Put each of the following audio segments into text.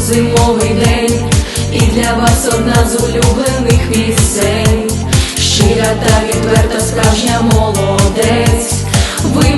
зимовий день, і для вас одна з улюблених пісень. Щира та відверта справжня молодець. Ви,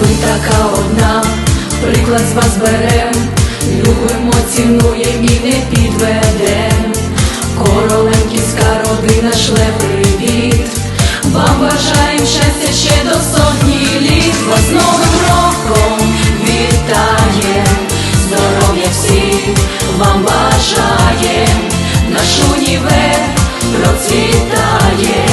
Ви така одна, приклад з вас берем, любимо, цінуєм і не підведем. Короленківська родина шле привіт. Вам бажаєм щастя ще до сотні літ. Вас Новим роком вітаєм, здоров'я всім вам бажаєм, наш універ процвітає,